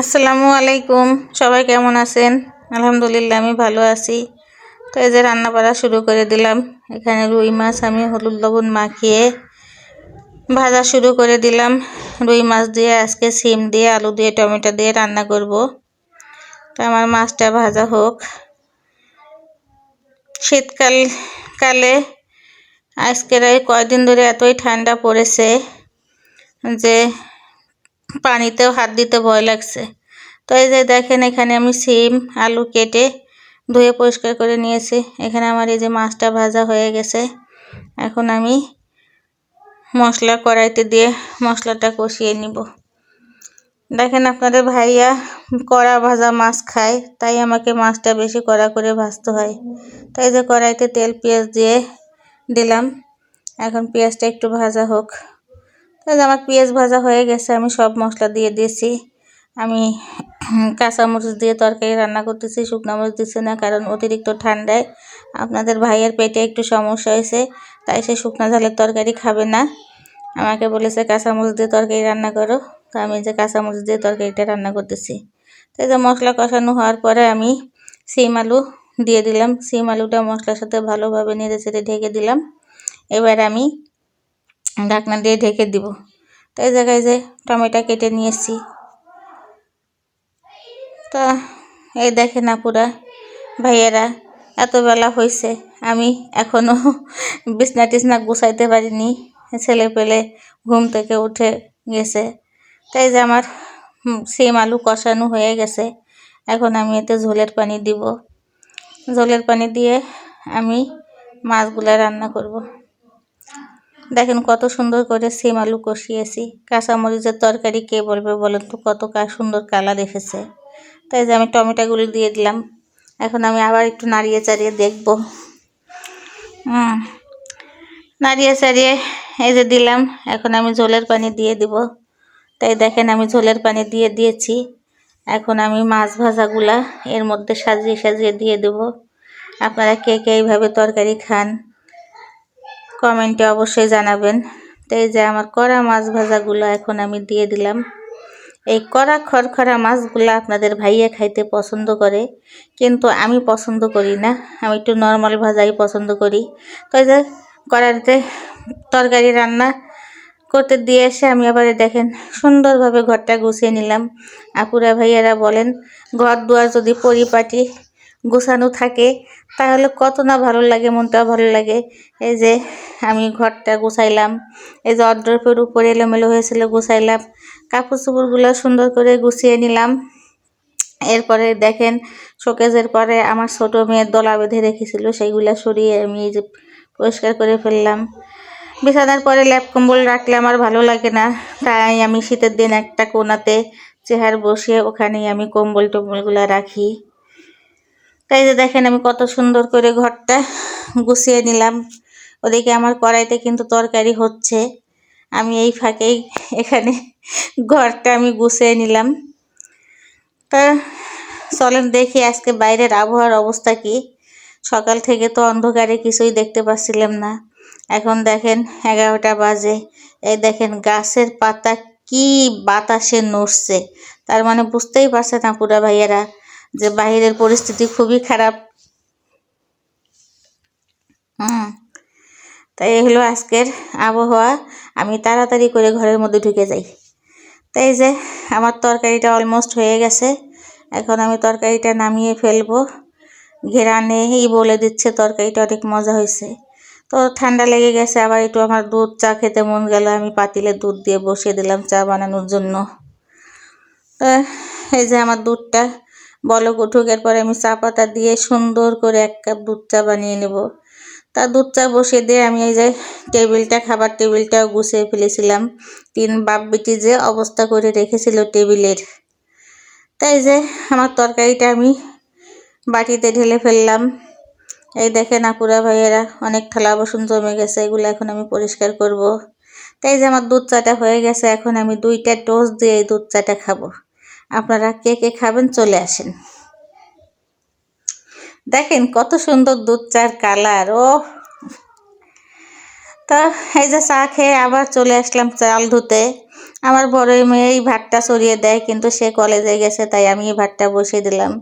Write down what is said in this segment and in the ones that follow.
আসসালামু আলাইকুম। সবাই কেমন আছেন? আলহামদুলিল্লাহ, আমি ভালো আছি। তো এই যে রান্না বাড়া শুরু করে দিলাম। এখানে রুই মাছ আমি হলুদ লবণ মাখিয়ে ভাজা শুরু করে দিলাম। রুই মাছ দিয়ে আজকে সিম দিয়ে, আলু দিয়ে, টমেটো দিয়ে রান্না করব। তো আমার মাছটা ভাজা হোক। শীতকাল কালে আজকের এই কয়দিন ধরে এতই ঠান্ডা পড়েছে যে পানিতেও হাত দিতে ভয় লাগছে। তো এই যে দেখেন, এখানে আমি সিম, আলু কেটে ধুয়ে পরিষ্কার করে নিয়েছি। এখানে আমার এই যে মাছটা ভাজা হয়ে গেছে। এখন আমি মশলা কড়াইতে দিয়ে মশলাটা কষিয়ে নিব। দেখেন, আপনাদের ভাইয়া কড়া ভাজা মাছ খায়, তাই আমাকে মাছটা বেশি কড়া করে ভাজতে হয়। তাই যে কড়াইতে তেল, পেঁয়াজ দিয়ে দিলাম। এখন পেঁয়াজটা একটু ভাজা হোক। তাহলে আমার পেঁয়াজ ভাজা হয়ে গেছে, আমি সব মশলা দিয়ে দিয়েছি। আমি কাঁচামরিচ দিয়ে তরকারি রান্না করতেছি, শুকনো মরিচ দিচ্ছে না, কারণ অতিরিক্ত ঠান্ডায় আপনাদের ভাইয়ের পেটে একটু সমস্যা হয়েছে, তাই সে শুকনো ঝালের তরকারি খাবে না। আমাকে বলেছে, কাঁচামরিচ দিয়ে তরকারি রান্না করো। তো আমি যে কাঁচামরিচ দিয়ে তরকারিটা রান্না করতেছি। তো যে মশলা কষানো হওয়ার পরে আমি সিম আলু দিয়ে দিলাম। সিম আলুটা মশলার সাথে ভালোভাবে নেড়ে চেড়ে ঢেকে দিলাম। এবার আমি ঢাকনা দিয়ে ঢেকে দিব। তো এই জায়গায় যে টমেটো কেটে নিয়েছি তা এই দেখে না পুরা ভাইয়েরা, এত বেলা হয়েছে আমি এখনও বিছনা টিছনা গুছাইতে পারিনি। ছেলে পেলে ঘুম থেকে উঠে গেছে। তাই যে আমার সিম আলু কষানো হয়ে গেছে। এখন আমি এতে ঝোলের পানি দিব। ঝোলের পানি দিয়ে আমি মাছগুলো রান্না করব। দেখেন কত সুন্দর করে সিম আলু কষিয়েছি। কাঁচামরিচের তরকারি কে বলবে বলেন তো? কত সুন্দর কালার এসেছে। তাই যে আমি টমেটোগুলি দিয়ে দিলাম। এখন আমি আবার একটু নাড়িয়ে চাড়িয়ে দেখব। নাড়িয়ে চাড়িয়ে এই যে দিলাম। এখন আমি ঝোলের পানি দিয়ে দিব। তাই দেখেন আমি ঝোলের পানি দিয়ে দিয়েছি। এখন আমি মাছ ভাজাগুলা এর মধ্যে সাজিয়ে সাজিয়ে দিয়ে দেব। আপনারা কে কে এইভাবে তরকারি খান? কমেন্টে অবশ্যই জানাবেন। তাই যে আমার কড়া মাছ ভাজাগুলো এখন আমি দিয়ে দিলাম। এই কড়া খড়খড়া মাছগুলো আপনাদের ভাইয়া খাইতে পছন্দ করে, কিন্তু আমি পছন্দ করি না। আমি একটু নর্মাল ভাজাই পছন্দ করি। তো যে কড়াইতে তরকারি রান্না করতে দিয়ে এসে আমি আবার দেখেন সুন্দরভাবে ঘরটা গুছিয়ে নিলাম। আপুরা ভাইয়ারা বলেন, ঘর দুয়ার যদি পরিপাটি গোছানো থাকে, তাহলে কত না ভালো লাগে, মনটা ভালো লাগে। এই যে আমি ঘরটা গুছাইলাম, এই যে অড্রপের উপরে এলোমেলো হয়েছিল, গুছাইলাম। কাপড় চোপড়গুলো সুন্দর করে গুছিয়ে নিলাম। এরপরে দেখেন, শোকেজের পরে আমার ছোট মেয়ের দলা বেঁধে রেখেছিল, সেইগুলো সরিয়ে আমি এই যে পরিষ্কার করে ফেললাম। বিছানার পরে ল্যাপ কম্বল রাখলে আমার ভালো লাগে না, তাই আমি শীতের দিন একটা কোনাতে চেহার বসিয়ে ওখানেই আমি কম্বল টম্বলগুলো রাখি। তাই যে দেখেন আমি কত সুন্দর করে ঘরটা গুছিয়ে নিলাম। ওদিকে আমার কড়াইতে কিন্তু তরকারি হচ্ছে। আমি এই ফাঁকেই এখানে ঘরটা আমি গুছিয়ে নিলাম। তা চলেন দেখি আজকে বাইরের আবহাওয়ার অবস্থা কি। সকাল থেকে তো অন্ধকারে কিছুই দেখতে পাচ্ছিলাম না। এখন দেখেন এগারোটা বাজে। এই দেখেন গাছের পাতা কি বাতাসে নড়ছে। তার মানে বুঝতেই পারছে না পুরা ভাইয়েরা। যে বাহিরের পরিস্থিতি খুবই খারাপ। হুম। তাই এই হলো আজকের আবহাওয়া। আমি তাড়াতাড়ি করে ঘরের মধ্যে ঢুকে যাই। তাই যে আমার তরকারিটা অলমোস্ট হয়ে গেছে। এখন আমি তরকারিটা নামিয়ে ফেলব। ঘেরানেই বলে দিচ্ছে তরকারিটা, অনেক মজা হয়েছে। তো ঠান্ডা লেগে গেছে, আবার একটু আমার দুধ চা খেতে মন গেল। আমি পাতিলে দুধ দিয়ে বসিয়ে দিলাম চা বানানোর জন্য। এই যে আমার দুধটা বলক উঠুক এরপরে আমি চা পাতা দিয়ে সুন্দর করে এক কাপ দুধ চা বানিয়ে নেব। তা দুধ চা বসিয়ে দিয়ে আমি এই যে টেবিলটা, খাবার টেবিলটাও গুছিয়ে ফেলেছিলাম। তিন বাপ বিটি যে অবস্থা করে রেখেছিল টেবিলের। তাই যে আমার তরকারিটা আমি বাটিতে ঢেলে ফেললাম। এই দেখেন আপুরা ভাইয়েরা, অনেক থালা বাসন জমে গেছে, এগুলো এখন আমি পরিষ্কার করব। তাই যে আমার দুধ চাটা হয়ে গেছে, এখন আমি দুইটা টোস্ট দিয়ে এই দুধ চাটা খাব। আপনারা কে কে খাবেন চলে আসেন। দেখেন কত সুন্দর দুধ চার কালার ও তা এই যে চা খেয়ে আবার চলে আসলাম চাল ধুতে। আমার বড় মেয়ে এই ভাতটা সরিয়ে দেয়, কিন্তু সে কলেজে গেছে, তাই আমি এই ভাতটা বসিয়ে দিলাম।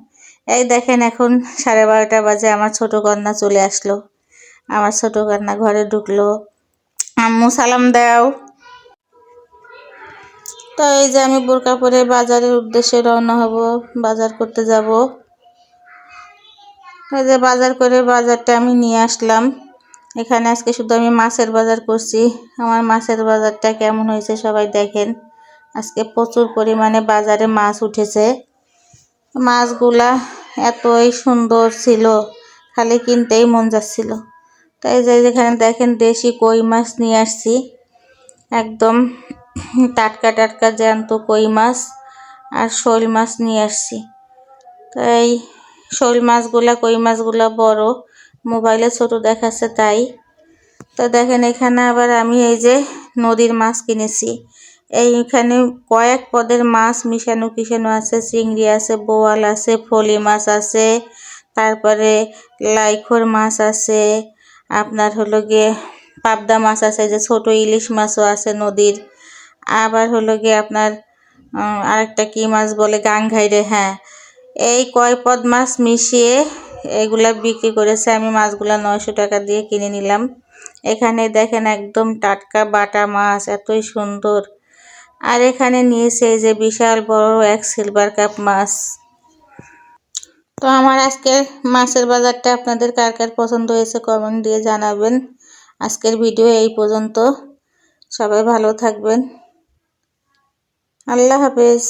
এই দেখেন এখন সাড়ে বারোটা বাজে, আমার ছোট কন্যা চলে আসলো। আমার ছোট কন্যা ঘরে ঢুকলো। আম্মু সালাম দাও। তো এই যে আমি বোরকা পরে বাজারের উদ্দেশ্যে রওনা হব, বাজার করতে যাব। এই যে বাজার করে বাজারটা আমি নিয়ে আসলাম। এখানে আজকে শুধু আমি মাছের বাজার করছি। আমার মাছের বাজারটা কেমন হয়েছে সবাই দেখেন। আজকে প্রচুর পরিমাণে বাজারে মাছ উঠেছে। মাছগুলা এতই সুন্দর ছিল, খালি কিনতেই মন যাচ্ছিল। তাই যে যেখানে দেখেন দেশি কই মাছ নিয়ে আসছি। একদম টাটকা টাটকা জ্যান্ত কই মাছ আর শোল মাছ নিয়ে আসছি। তাই শোল মাছগুলা, কই মাছগুলা বড়, মোবাইলে ছোট দেখাচ্ছে তাই। তো দেখেন এখানে আবার আমি এই যে নদীর মাছ কিনেছি। এইখানে কয়েক পদের মাছ মিশানো কিশানো আছে, চিংড়ি আছে, বোয়াল আছে, ফলি মাছ আছে, তারপরে লাইখোর মাছ আছে, আপনার হলো গিয়ে পাবদা মাছ আছে যে ছোট ইলিশ মাছও আছে নদীর। আবার হলো গিয়ে আপনার আরেকটা কি মাছ বলে গাংঘাইরে হ্যাঁ। এই কয় পদ মাছ মিশিয়ে এগুলা বিক্রি করেছে, আমি মাছগুলা নয়শো টাকা দিয়ে কিনে নিলাম। এখানে দেখেন একদম টাটকা বাটা মাছ, এতই সুন্দর। আর এখানে নিয়েছে যে বিশাল বড় এক সিলভার কাপ মাছ। তো আমার আজকের মাছের বাজারটা আপনাদের কার কার পছন্দ হয়েছে কমেন্ট দিয়ে জানাবেন। আজকের ভিডিও এই পর্যন্ত। সবাই ভালো থাকবেন। আল্লাহ হাফেজ।